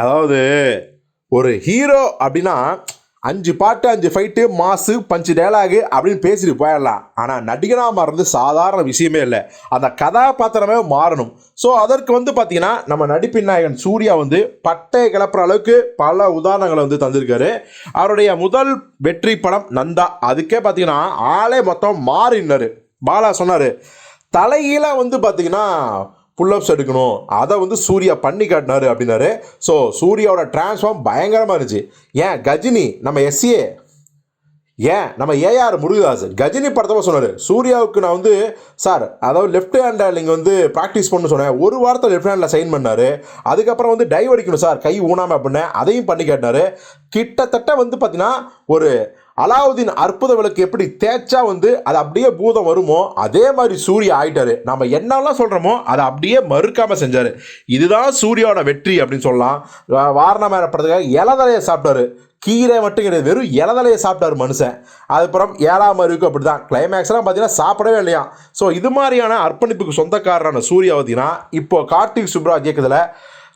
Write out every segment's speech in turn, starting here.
அதாவது ஒரு ஹீரோ அப்படின்னா அஞ்சு பாட்டு அஞ்சு ஃபைட்டு மாசு பஞ்சு டேலாகு அப்படின்னு பேசிட்டு போயிடலாம். ஆனால் நடிகனாக மாறுறது சாதாரண விஷயமே இல்லை. அந்த கதாபாத்திரமே மாறணும். ஸோ அதற்கு வந்து பார்த்தீங்கன்னா நம்ம நடிப்பின் நாயகன் சூர்யா வந்து பட்டையை கிளப்புற அளவுக்கு பல உதாரணங்களை வந்து தந்திருக்காரு. அவருடைய முதல் வெற்றி படம் நந்தா. அதுக்கே பார்த்தீங்கன்னா ஆளே மொத்தம் மாறினார். பாலா சொன்னார் தலையில வந்து பார்த்தீங்கன்னா புல்லப்ஸ் எடுக்கணும். அதை வந்து சூர்யா பண்ணி காட்டினாரு அப்படின்னாரு. ஸோ சூர்யாவோட டிரான்ஸ்ஃபார்ம் பயங்கரமாக இருந்துச்சு. ஏன்? கஜினி நம்ம எஸ்ஏ ஏன்? நம்ம ஏஆர் முருகதாஸ் கஜினி படத்தப்ப சொன்னார் சூர்யாவுக்கு நான் வந்து சார் அதாவது லெஃப்ட் ஹேண்டில் நீங்கள் வந்து ப்ராக்டிஸ் பண்ண சொன்னேன். ஒரு வாரத்தில் லெஃப்ட் ஹேண்டில் சைன் பண்ணார். அதுக்கப்புறம் வந்து டைவ் அடிக்கணும் சார் கை ஊனாமல் அப்படின்னேன். அதையும் பண்ணி கேட்டார் கிட்டத்தட்ட வந்து பார்த்தீங்கன்னா ஒரு அலாவுதீன் அற்புத விளக்கு எப்படி தேய்ச்சா வந்து அது அப்படியே பூதம் வருமோ அதே மாதிரி சூரிய ஆயிட்டாரு. நம்ம என்னெல்லாம் சொல்கிறோமோ அதை அப்படியே மறுக்காம செஞ்சாரு. இதுதான் சூரியோட வெற்றி அப்படின்னு சொல்லலாம். வாரணம் படத்துக்காக இலதலையை சாப்பிட்டாரு. கீரை மட்டும் கிடையாது வெறும் இலதலையை சாப்பிட்டாரு மனுஷன். அதுக்கப்புறம் ஏழாம் அறிவுக்கு அப்படி தான் கிளைமேக்ஸ்லாம் பார்த்தீங்கன்னா சாப்பிடவே இல்லையா? ஸோ இது மாதிரியான அர்ப்பணிப்புக்கு சொந்தக்காரரான சூர்யா பார்த்தீங்கன்னா இப்போ கார்த்திக் சுப்ராஜ் இயக்கத்தில்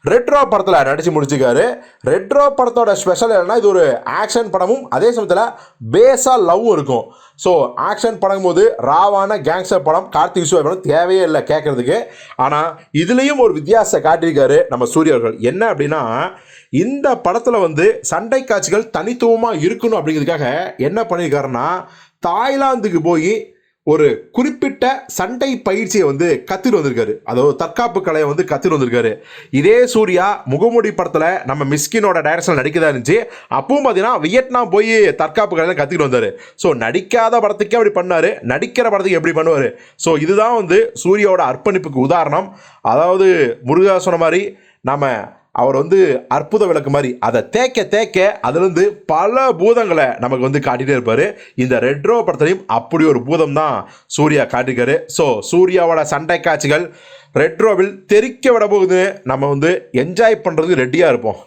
ரெட்ரோ படத்தில் நடித்து முடிச்சிருக்காரு. ரெட்ரோ படத்தோட ஸ்பெஷல் என்னன்னா இது ஒரு ஆக்ஷன் படமும் அதே சமயத்தில் பேஸாக லவ்வும் இருக்கும். ஸோ ஆக்ஷன் படங்கும் போது ராவான கேங்ஸ்டர் படம் கார்த்திக் சுப்ராஜ் படம் தேவையே இல்லை கேட்குறதுக்கு ஆனால் இதுலேயும் ஒரு வித்தியாசத்தை காட்டியிருக்காரு நம்ம சூரியர்கள் என்ன அப்படின்னா இந்த படத்தில் வந்து சண்டை காட்சிகள் தனித்துவமாக இருக்கணும் அப்படிங்கிறதுக்காக என்ன பண்ணியிருக்காருன்னா தாய்லாந்துக்கு போய் ஒரு குறிப்பிட்ட சண்டை பயிற்சியை வந்து கத்துட்டு வந்திருக்காரு. அதாவது தற்காப்பு கலையை வந்து கத்துட்டு வந்திருக்காரு. இதே சூர்யா முகமூடி படத்தில் நம்ம மிஸ்கினோட டைரக்ஷன் நடிக்கதா இருந்துச்சு. அப்பவும் பார்த்தீங்கன்னா வியட்நாம் போய் தற்காப்பு கலையில கற்றுக்கிட்டு வந்தார். ஸோ நடிக்காத படத்துக்கே அப்படி பண்ணார். நடிக்கிற படத்துக்கு எப்படி பண்ணுவார்? ஸோ இதுதான் வந்து சூர்யாவோட அர்ப்பணிப்புக்கு உதாரணம். அதாவது முருகா சொன்ன மாதிரி நம்ம அவர் வந்து அற்புத விளக்கு மாதிரி அதை தேக்க தேக்க அதுலேருந்து பல பூதங்களை நமக்கு வந்து காட்டிகிட்டே இருப்பார். இந்த ரெட்ரோ படத்துலையும் அப்படி ஒரு பூதம் தான் சூர்யா காட்டியிருக்காரு. ஸோ சூர்யாவோட சண்டை காட்சிகள் ரெட்ரோவில் தெறிக்க விட போகுது நம்ம வந்து என்ஜாய் பண்ணுறதுக்கு ரெடியாக இருப்போம்.